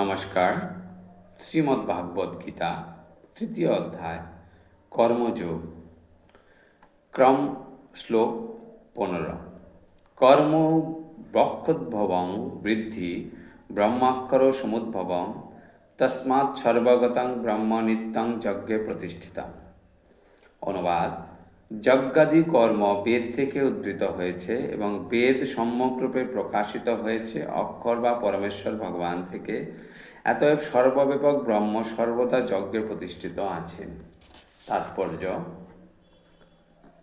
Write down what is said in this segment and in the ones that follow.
নমস্কার। শ্রীমদ্ ভাগবত গীতা, তৃতীয় অধ্যায়, কর্মযোগ, ক্রম শ্লোক পনেরো। কর্ম বক্ষোদ্ভবং বৃদ্ধি, ব্রহ্মাক্ষর সমুদ্ভবং, তস্মাৎ সর্বগতং ব্রহ্ম নিত্যং যজ্ঞে প্রতিষ্ঠিতম। অনুবাদ যজ্ঞাদি কর্ম বেদ থেকে উদ্ভূত হয়েছে এবং বেদ সম্যকরূপে প্রকাশিত হয়েছে অক্ষর বা পরমেশ্বর ভগবান থেকে। এতএব সর্বব্যাপক ব্রহ্ম সর্বদা যজ্ঞে প্রতিষ্ঠিত আছেন। তাৎপর্য,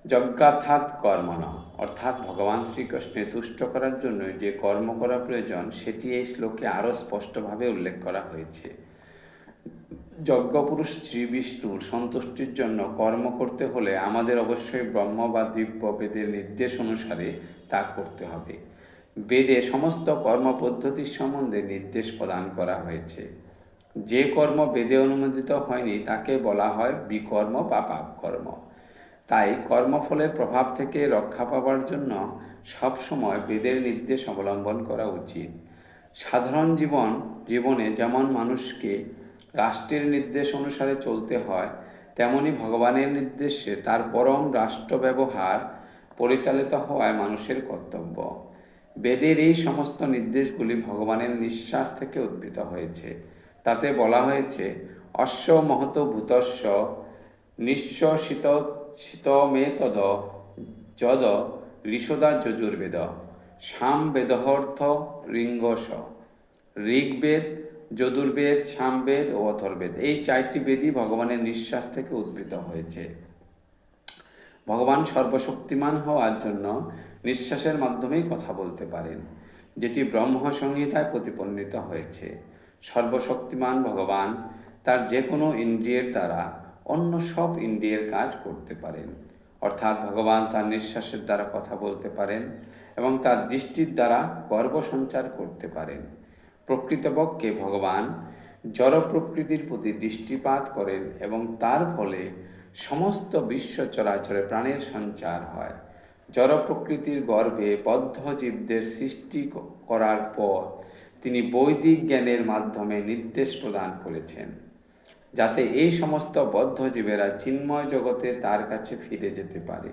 যজ্ঞাথাৎ কর্ম ন, অর্থাৎ ভগবান শ্রীকৃষ্ণে তুষ্ট করার জন্য যে কর্ম করা প্রয়োজন, সেটি এই শ্লোকে আরও স্পষ্টভাবে উল্লেখ করা হয়েছে। যজ্ঞপুরুষ শ্রী বিষ্ণুর সন্তুষ্টির জন্য কর্ম করতে হলে আমাদের অবশ্যই ব্রহ্ম বা দিব্য বেদের নির্দেশ অনুসারে তা করতে হবে। বেদে সমস্ত কর্ম পদ্ধতির সম্বন্ধে নির্দেশ প্রদান করা হয়েছে। যে কর্ম বেদে অনুমোদিত হয়নি, তাকে বলা হয় বিকর্ম বা পাপ কর্ম তাই কর্মফলের প্রভাব থেকে রক্ষা পাবার জন্য সবসময় বেদের নির্দেশ অবলম্বন করা উচিত। সাধারণ জীবন, জীবনে যেমন মানুষকে রাষ্ট্রের নির্দেশ অনুসারে চলতে হয়, তেমনি ভগবানের নির্দেশে তার পরম রাষ্ট্র ব্যবহার পরিচালিত হওয়ায় মানুষের কর্তব্য। বেদের এই সমস্ত নির্দেশগুলি ভগবানের নিঃশ্বাস থেকে উদ্ভূত হয়েছে। তাতে বলা হয়েছে, অশ্ব মহত ভূতস্ব নিঃশ্বাসিত শীত মে তদ, যদ ঋষদা যজুর্বেদ, সাম বেদহর্থ ঋঙ্গস ঋগ্বেদ যদুর্বেদ সামবেদ ও অথর্বেদ। এই চারটি বেদই ভগবানের নিঃশ্বাস থেকে উদ্ভূত হয়েছে। ভগবান সর্বশক্তিমান হওয়ার জন্য নিঃশ্বাসের মাধ্যমেই কথা বলতে পারেন, যেটি ব্রহ্ম সংহিতায় প্রতিপন্নিত হয়েছে। সর্বশক্তিমান ভগবান তার যে কোনো ইন্দ্রিয়ের দ্বারা অন্য সব ইন্দ্রিয়ের কাজ করতে পারেন। অর্থাৎ ভগবান তার নিঃশ্বাসের দ্বারা কথা বলতে পারেন এবং তার দৃষ্টির দ্বারা গর্ব সঞ্চার করতে পারেন। প্রকৃতপক্ষে ভগবান জড় প্রকৃতির প্রতি দৃষ্টিপাত করেন এবং তার ফলে সমস্ত বিশ্ব চরাচরে প্রাণের সঞ্চার হয়। জড় প্রকৃতির গর্ভে বদ্ধ জীবদের সৃষ্টি করার পর তিনি বৈদিক জ্ঞানের মাধ্যমে নির্দেশ প্রদান করেছেন, যাতে এই সমস্ত বদ্ধ জীবেরা চিন্ময় জগতে তার কাছে ফিরে যেতে পারে।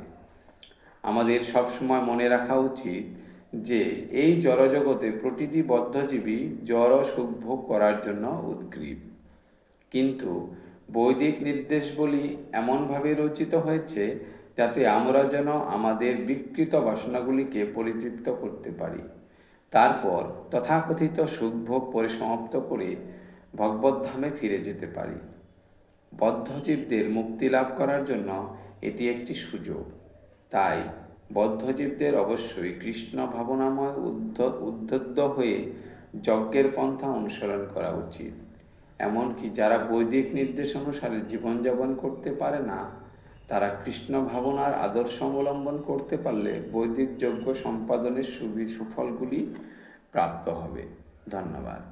আমাদের সবসময় মনে রাখা উচিত যে এই জড়জগতে প্রতিটি বদ্ধজীবী জড় সুখভোগ করার জন্য উদ্গ্রীব। কিন্তু বৈদিক নির্দেশগুলি এমনভাবে রচিত হয়েছে যাতে আমরা যেন আমাদের বিকৃত বাসনাগুলিকে পরিতৃপ্ত করতে পারি। তারপর তথাকথিত সুখভোগ পরিসমাপ্ত করে ভগবদ্ধামে ফিরে যেতে পারি। বদ্ধজীবদের মুক্তি লাভ করার জন্য এটি একটি সুযোগ। তাই বদ্ধজীবদের অবশ্যই কৃষ্ণ ভাবনাময় উদ্ধত হয়ে যজ্ঞের পন্থা অনুসরণ করা উচিত। এমনকি যারা বৈদিক নির্দেশ অনুসারে জীবনযাপন করতে পারে না, তারা কৃষ্ণ ভাবনার আদর্শ অবলম্বন করতে পারলে বৈদিক যজ্ঞ সম্পাদনের সুবি সুফলগুলি প্রাপ্ত হবে। ধন্যবাদ।